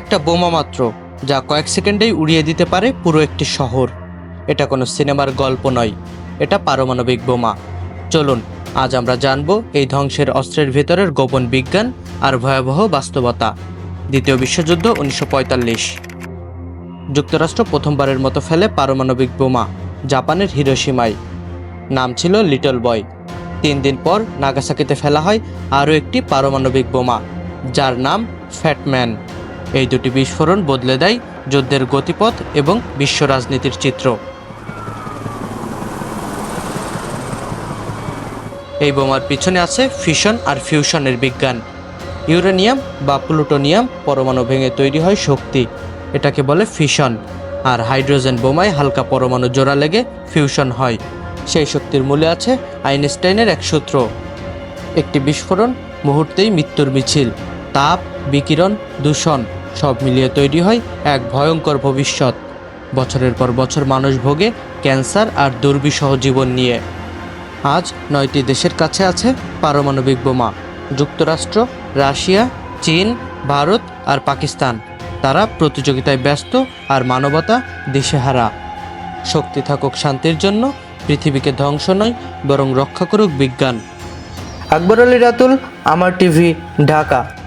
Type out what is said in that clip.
একটা বোমা মাত্র, যা কয়েক সেকেন্ডেই উড়িয়ে দিতে পারে পুরো একটি শহর। এটা কোনো সিনেমার গল্প নয়, এটা পারমাণবিক বোমা। চলুন, আজ আমরা জানব এই ধ্বংসের অস্ত্রের ভেতরের গোপন বিজ্ঞান আর ভয়াবহ বাস্তবতা। দ্বিতীয় বিশ্বযুদ্ধ উনিশশো পঁয়তাল্লিশ। যুক্তরাষ্ট্র প্রথমবারের মতো ফেলে পারমাণবিক বোমা, জাপানের হিরোসীমায় নাম ছিল লিটল বয়। তিন দিন পর নাগাসাকিতে ফেলা হয় আরও একটি পারমাণবিক বোমা, যার নাম ফ্যাটম্যান। এই দুটি বিস্ফোরণ বদলে দেয় যুদ্ধের গতিপথ এবং বিশ্ব রাজনীতির চিত্র। এই বোমার পিছনে আছে ফিশন আর ফিউশনের বিজ্ঞান। ইউরেনিয়াম বা প্লুটোনিয়াম পরমাণু ভেঙে তৈরি হয় শক্তি। এটাকে বলে ফিশন আর হাইড্রোজেন বোমায় হালকা পরমাণু জোড়া লেগে ফিউশন হয়। সেই শক্তির মূলে আছে আইনস্টাইনের এক সূত্র। একটি বিস্ফোরণ মুহূর্তেই মৃত্যুর মিছিল, তাপ, বিকিরণ, দূষণ। সব মিলিয়ে তৈরি হয় এক ভয়ঙ্কর ভবিষ্যৎ। বছরের পর বছর মানুষ ভোগে, ক্যান্সার আর দুর্বিষহ জীবন নিয়ে। আজ নয়টি দেশের কাছে আছে পারমাণবিক বোমা। যুক্তরাষ্ট্র, রাশিয়া, চীন, ভারত আর পাকিস্তান। তারা প্রতিযোগিতায় ব্যস্ত আর মানবতা দিশেহারা। শক্তি থাকুক শান্তির জন্য, পৃথিবীকে ধ্বংস নয়, বরং রক্ষা করুক বিজ্ঞান। আকবর আলী রাতুল, আমার টিভি, ঢাকা।